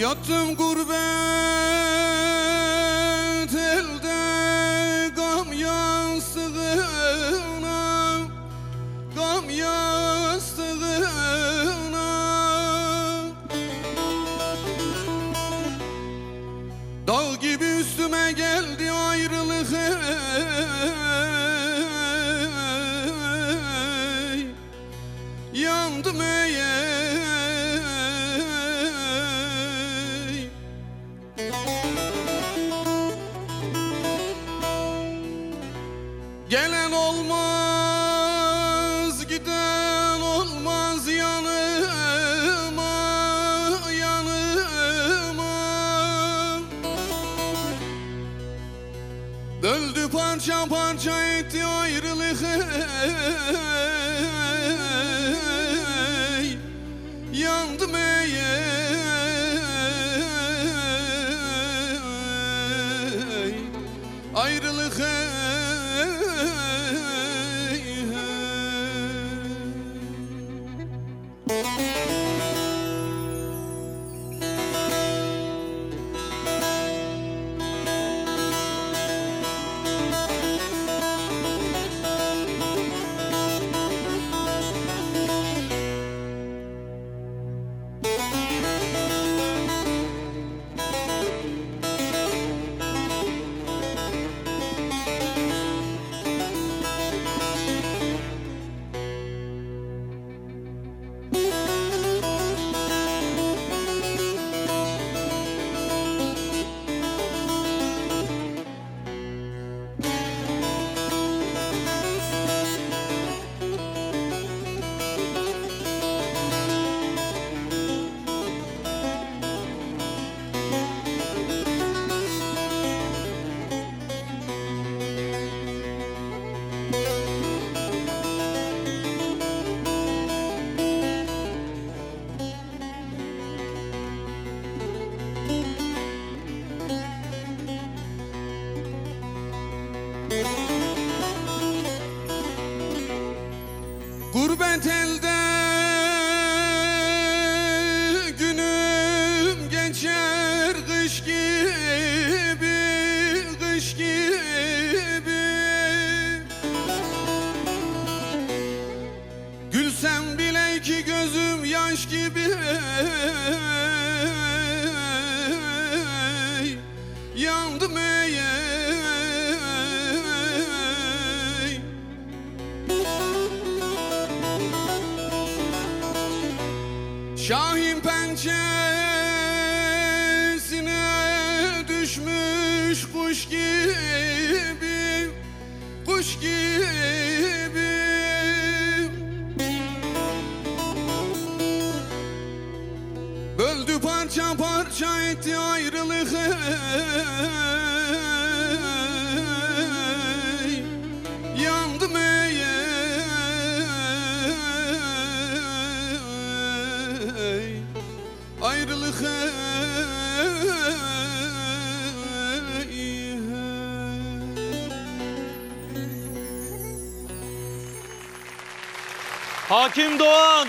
Yattım gurbet elde Gam yastığına Gam yastığına. Dağ gibi üstüme geldi ayrılık Yandım ey, Gelen olmaz, giden olmaz yanıma, yanıma. Böldü parça parça etti ayrılık. Ey Yandım ey Ayrılık. ey, Gurbet elde günüm geçer kış gibi, kış gibi. Gülsem bile iki gözüm yaş gibi Şahin pençesine düşmüş kuş gibi Kuş gibi. Böldü parça parça etti ayrılık Hakim Doğan.